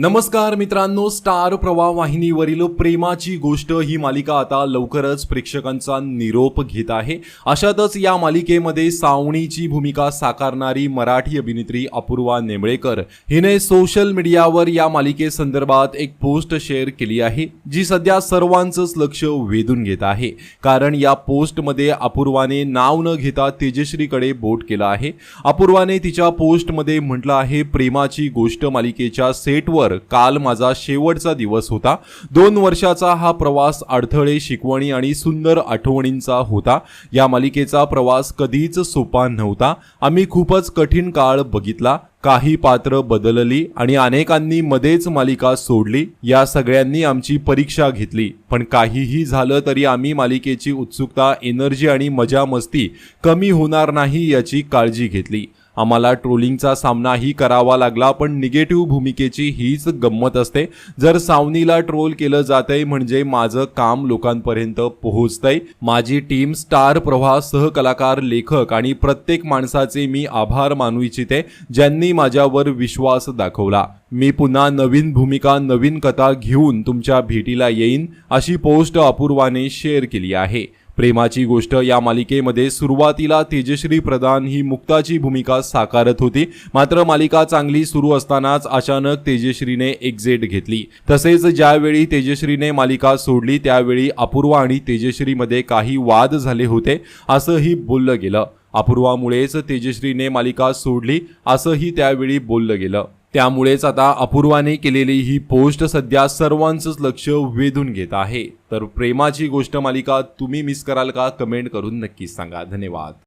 नमस्कार मित्रांनो स्टार प्रवाह वाहिनीवरील प्रेमाची गोष्ट ही मालिका आता लवकरच प्रेक्षकांचा निरोप घेत आहे. अशातच या मालिकेमध्ये सावणीची भूमिका साकारणारी मराठी अभिनेत्री अपूर्वा नेमळेकर हिने सोशल मीडियावर या मालिकेसंदर्भात एक पोस्ट शेअर केली आहे जी सध्या सर्वांचंच लक्ष वेधून घेत आहे. कारण या पोस्टमध्ये अपूर्वाने नाव न घेता तेजश्रीकडे बोट केलं आहे. अपूर्वाने तिच्या पोस्टमध्ये म्हटलं आहे प्रेमाची गोष्ट मालिकेच्या सेटवर काल माझा शेवटचा दिवस होता. दोन वर्षाचा हा प्रवास अडथळे शिकवणी आणि सुंदर आठवणींचा होता. या मालिकेचा प्रवास कधीच सोपा नव्हता. आम्ही खूपच कठीण काळ बघितला. काही पात्र बदलली आणि अनेकांनी मध्येच मालिका सोडली. या सगळ्यांनी आमची परीक्षा घेतली. पण काहीही झालं तरी आम्ही मालिकेची उत्सुकता एनर्जी आणि मजा मस्ती कमी होणार नाही याची काळजी घेतली. आम्हाला ट्रोलिंगचा सामनाही करावा लागला पण निगेटिव्ह भूमिकेची हीच गंमत असते. जर सावनीला ट्रोल केलं जातंय म्हणजे माझं काम लोकांपर्यंत पोहोचतंय. माझी टीम स्टार प्रवाह सहकलाकार लेखक आणि प्रत्येक माणसाचे मी आभार मानू इच्छिते ज्यांनी माझ्यावर विश्वास दाखवला. मी पुन्हा नवीन भूमिका नवीन कथा घेऊन तुमच्या भेटीला येईन अशी पोस्ट अपूर्वाने शेअर केली आहे. प्रेमाची गोष्ट या मालिकेमध्ये सुरुवातीला तेजश्री प्रधान ही मुक्ताची भूमिका साकारत होती. मात्र मालिका चांगली सुरू असतानाच अचानक तेजश्रीने एक्झिट घेतली. तसेच ज्यावेळी तेजश्रीने मालिका सोडली त्यावेळी अपूर्वा आणि तेजश्रीमध्ये काही वाद झाले होते असंही बोललं गेलं. अपूर्वामुळेच तेजश्रीने मालिका सोडली असंही त्यावेळी बोललं गेलं. त्यामुळेच आता अपूर्वाने केलेली ही पोस्ट सध्या सर्वांचंच लक्ष वेधून घेत आहे. तर प्रेमाची गोष्ट मालिका तुम्ही मिस कराल का? कमेंट करून नक्कीच सांगा. धन्यवाद.